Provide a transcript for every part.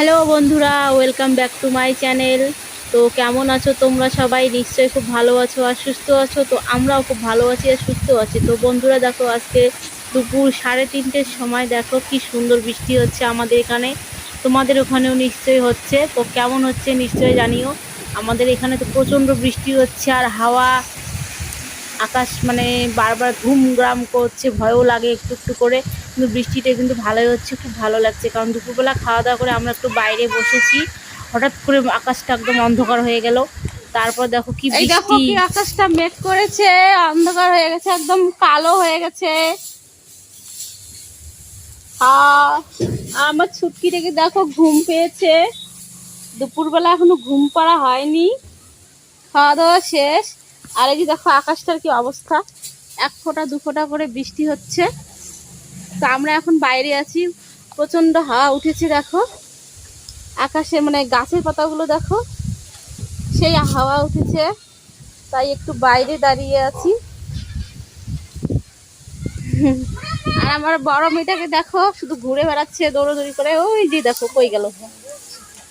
Hello বন্ধুরা, welcome back to my channel. তো কেমন আছো তোমরা সবাই? নিশ্চয়ই খুব ভালো আছো আর সুস্থ আছো। তো আমরাও খুব ভালো আছি আর সুস্থ আছি। তো বন্ধুরা, দেখো আজকে দুপুর সাড়ে তিনটের সময় দেখো কি সুন্দর বৃষ্টি হচ্ছে আমাদের এখানে। তোমাদের ওখানেও নিশ্চয়ই হচ্ছে। তো কেমন হচ্ছে নিশ্চয়ই জানিও। আমাদের এখানে তো প্রচণ্ড বৃষ্টি হচ্ছে আর হাওয়া, আকাশ মানে বারবার ঘুম গ্রাম করছে, ভয়ও লাগে একটু একটু করে। কিন্তু বৃষ্টিটা কিন্তু ভালোই হচ্ছে খুব ভালো লাগছে। কারণ দুপুরবেলা খাওয়া দাওয়া করে আমরা একটু বাইরে বসেছি। হঠাৎ করে আকাশটা একদম অন্ধকার হয়ে গেল। তারপর দেখো কি দেখো কি আকাশটা মেঘ করেছে অন্ধকার হয়ে গেছে একদম কালো হয়ে গেছে। আমার ছুটকি থেকে দেখো ঘুম পেয়েছে। দুপুরবেলা এখনও ঘুম পাড়া হয়নি। খাওয়া দাওয়া শেষ। আর এই যে দেখো আকাশটার কি অবস্থা। এক ফোঁটা দু ফোঁটা করে বৃষ্টি হচ্ছে। তো আমরা এখন বাইরে আছি। প্রচণ্ড হাওয়া উঠেছে, দেখো। আকাশে মানে গাছের পাতাগুলো দেখো। সেই হাওয়া উঠেছে, তাই একটু বাইরে দাঁড়িয়ে আছি। আর আমার বড় মেয়েটাকে দেখো, শুধু ঘুরে বেড়াচ্ছে দৌড়াদৌড়ি করে। ওই যে দেখো, কই গেল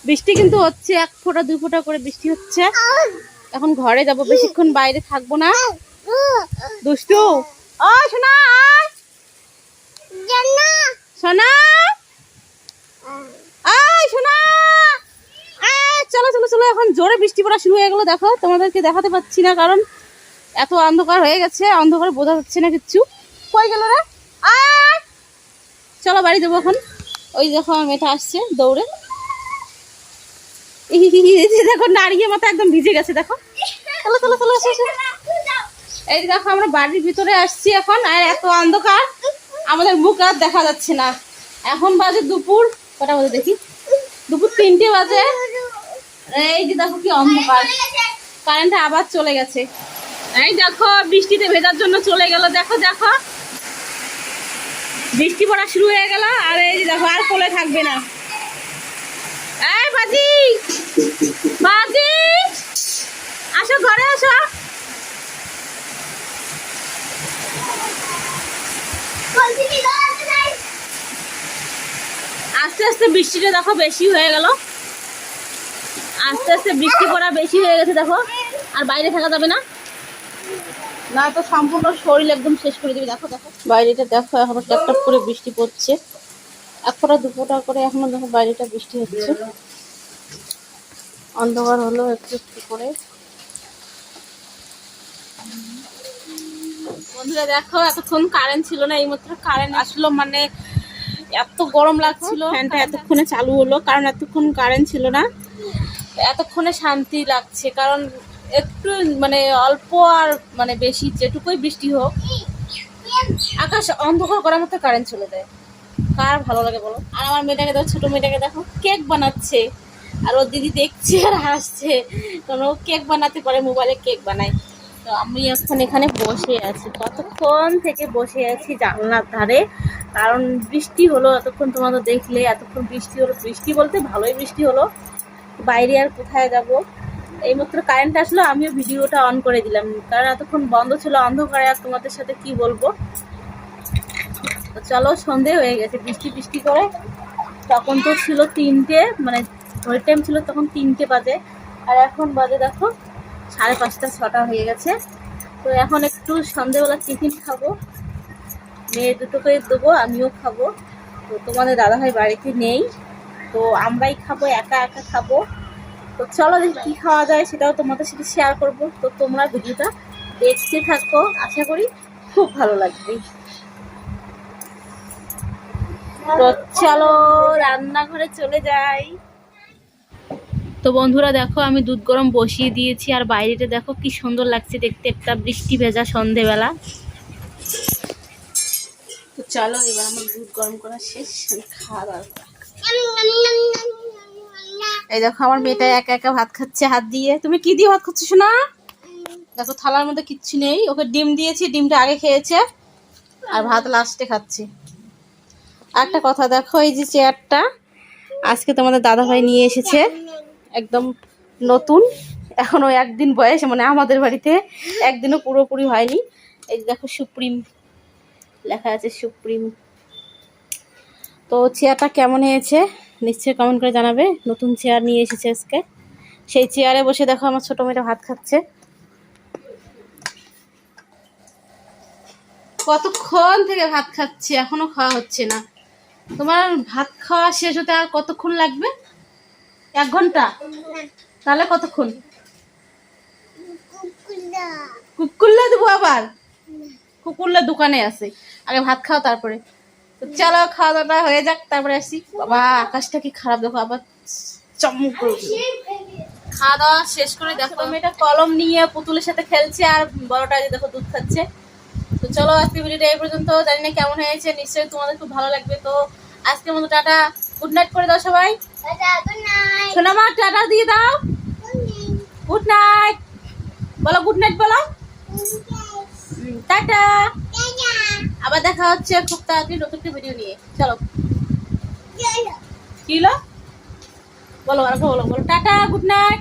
বৃষ্টি কিন্তু হচ্ছে, এক ফোঁটা, দুই ফোঁটা করে বৃষ্টি হচ্ছে। এখন ঘরে যাব, বেশিক্ষণ বাইরে থাকব না। দুষ্টু! ও আয়। জোরে বৃষ্টি পড়া শুরু হয়ে গেলো। দেখো, তোমাদেরকে দেখাতে না, কারণ এত অন্ধকার হয়ে গেছে, অন্ধকার বোঝা যাচ্ছে না চলো, বাড়ি এখন। ওই দেখো আসছে দৌড়ে। দেখো মাথা একদম ভিজে গেছে, দেখো। চলো চলো চলো। এই দেখো, আমরা বাড়ির ভিতরে আসছি এখন, আর এত অন্ধকার। আমাদের মুখ আর দেখা যাচ্ছে না। এখন বাজে দুপুর, কটা বাজে দেখি? দুপুর তিনটে বাজে। এই যে দেখো কি অন্ধকার। কারেন্টটা আবার চলে গেছে। এই দেখো, বৃষ্টিতে ভেজার জন্য চলে গেল। দেখো দেখো। বৃষ্টি পড়া শুরু হয়ে গেল, আর এই দেখো, আর কোলে থাকবে না। এই বাজি! বাজি আসো ঘরে আসো আস্তে আস্তে বৃষ্টিটা দেখো বেশি হয়ে গেল। আস্তে আস্তে বৃষ্টি পড়া বেশি হয়ে গেছে, দেখো। আর বাইরে থাকা যাবে না। তো সম্পূর্ণ শরীর একদম শেষ করে দেখো দেখো। দেখো করে বৃষ্টি পড়ছে। এক করে এখনও দেখো বাইরেটা বৃষ্টি অন্ধকার হলো একটু একটু করে। বন্ধুরা, দেখো, এতক্ষণ কারেন্ট ছিল না, এইমাত্র কারেন্ট আসলো মানে এত গরম লাগছিল ফ্যানটা এতক্ষণে চালু হলো কারণ এতক্ষণ কারেন্ট ছিল না। এতক্ষণে শান্তি লাগছে কারণ একটু মানে অল্প আর মানে বেশি যেটুকুই বৃষ্টি হোক আকাশ অন্ধকার করার মতো কারেন্ট চলে যায়। কার ভালো লাগে বলো? আর আমার মেয়েটাকে দেখো ছোট মেয়েটাকে দেখো কেক বানাচ্ছে। আর ওর দিদি দেখছে আর হাসছে কারণ ও কেক বানাতে পারে মোবাইলে কেক বানায়। তো আমি এখন এখানে বসে আছি। কতক্ষণ থেকে বসে আছি জানলার ধারে। কারণ বৃষ্টি হলো, এতক্ষণ তোমাদের দেখলে, এতক্ষণ বৃষ্টি হলো। বৃষ্টি বলতে ভালোই বৃষ্টি হলো। বাইরে আর কোথায় যাব? এইমাত্র কারেন্ট আসলো, আমিও ভিডিওটা অন করে দিলাম। কারণ এতক্ষণ বন্ধ ছিল, অন্ধকারে আর তোমাদের সাথে কি বলব? তো চলো, সন্ধে হয়ে গেছে। বৃষ্টি বৃষ্টি করে তখন তো ছিল তিনটে মানে ঘড়ির টাইম ছিল তখন তিনটে বাজে। আর এখন বাজে দেখো সাড়ে পাঁচটা, ছটা হয়ে গেছে। তো এখন একটু সন্ধেবেলা টিফিন খাব। মেয়ে দুটোকে দেবো, আমিও খাব। তো তোমাদের দাদাভাই বাড়িতে নেই। তো আমরাই খাব, একা একা খাব। তো চলো দেখি কী খাওয়া যায়, সেটাও তোমাদের সাথে শেয়ার করব। তো তোমরা ভিডিওটা দেখতে থাকো, আশা করি খুব ভালো লাগবে। তো চলো, রান্নাঘরে চলে যাই। তো বন্ধুরা দেখো, আমি দুধ গরম বসিয়ে দিয়েছি আর বাইরেটা দেখো কি সুন্দর লাগছে দেখতে, একটা বৃষ্টি ভেজা সন্ধেবেলা। তো চলো, এবার আমার দুধ গরম করা শেষ খাওয়া দাওয়া এই দেখো, আমার মেয়েটা একা একা ভাত খাচ্ছে হাত দিয়ে। তুমি কি দিয়ে ভাত খাচ্ছ শোনা দেখো, থালার মধ্যে কিচ্ছু নেই। ওকে ডিম দিয়েছি, ডিমটা আগে খেয়েছে আর ভাত লাস্টে খাচ্ছে। একটা কথা দেখো, এই যে চেয়ারটা আজকে তোমাদের দাদাভাই নিয়ে এসেছে। একদম নতুন। এখনও একদিন বয়স মানে আমাদের বাড়িতে একদিনও পুরোপুরি হয়নি। এই দেখো সুপ্রিম, লেখা আছে সুপ্রিম। তো চেয়ারটা কেমন হয়েছে? নিশ্চয়ই কমেন্ট করে জানাবে। নতুন চেয়ার নিয়ে এসেছে আজকে। সেই চেয়ারে বসে দেখো আমার ছোট মেয়েটা ভাত খাচ্ছে। কতক্ষণ থেকে ভাত খাচ্ছি? এখনও খাওয়া হচ্ছে না। তোমার ভাত খাওয়া শেষ হতে আর কতক্ষণ লাগবে? এক ঘণ্টা? তাহলে কতক্ষণ? কুকুরলে। দেবো আবার? কুকুরলে দোকানে আছে। আগে ভাত খাও তারপরে। তো চলো খাওয়া দাওয়াটা হয়ে যাক তারপরে আসি। বাবা আকাশটা কি খারাপ দেখো আবার চমক খাওয়া দাওয়া শেষ করে দেখো। মেয়েটা কলম নিয়ে পুতুলের সাথে খেলছে আর বড়টা যে দেখো দুধ খাচ্ছে। তো চলো আজকে ভিডিওটা এই পর্যন্ত। জানি না কেমন হয়েছে নিশ্চয়ই তোমাদের খুব ভালো লাগবে। তো আজকের মতো টাটা। গুড নাইট করে দাও সবাই। সোনামা টাটা দিয়ে দাও। গুড নাইট বলো গুড নাইট বলো। টাটা। আবার দেখা হচ্ছে খুব তাড়াতাড়ি নতুন একটা ভিডিও নিয়ে। চলো। কি হলো? বলো আর বলো বলো। Tata good night